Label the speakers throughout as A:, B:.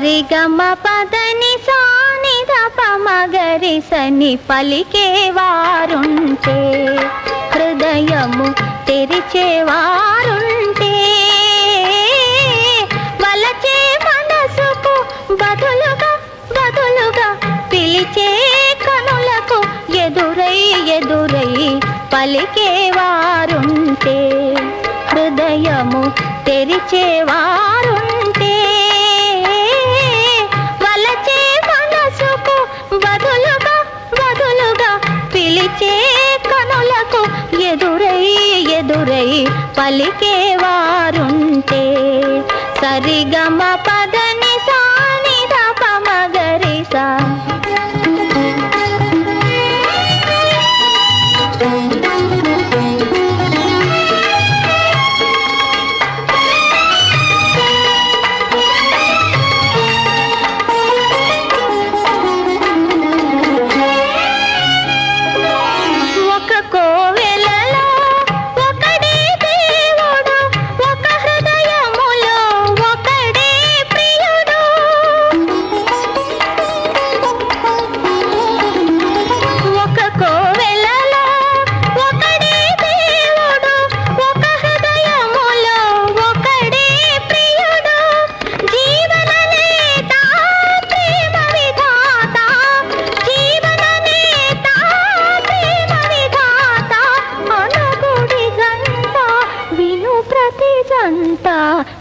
A: సరిగమ పదని సానిద పమగరి సని పలికేవారుంటే హృదయము తెరిచేవారుంటే వలచే మనసుకు బదులుగా బదులుగా పిలిచే కనులకు ఎదురై ఎదురై పలికేవారుంటే హృదయము తెరిచేవారుంటే పలికేవారుంటే సరిగమ పదని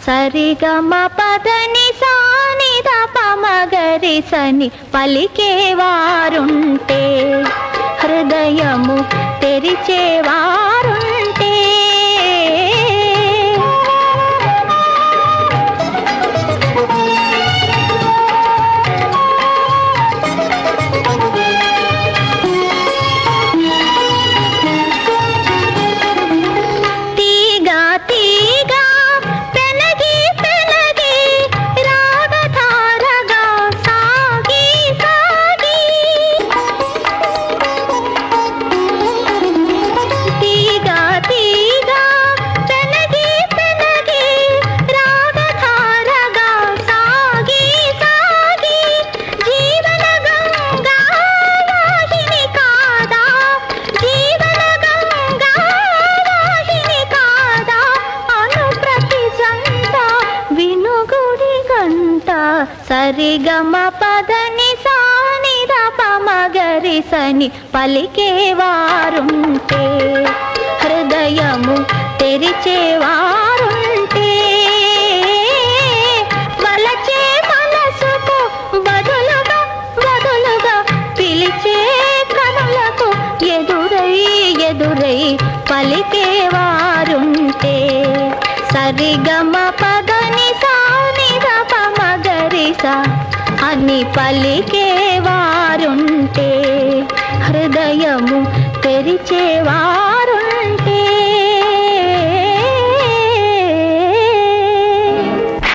A: సరిగమ పదని సానిద పమగరి సని పలికేవారుంటే హృదయము తెరిచే సరిగమ పదని సానిద పమగరి సని పలికేవారుంటే హృదయము తెరిచేవారుంటే వలచే మనసుకు బదులుగా బదులుగా పిలిచే కనులకు ఎదురై ఎదురై పలికేవారుంటే సరిగమ అని పలికేవారుంటే హృదయము తెరిచేవారు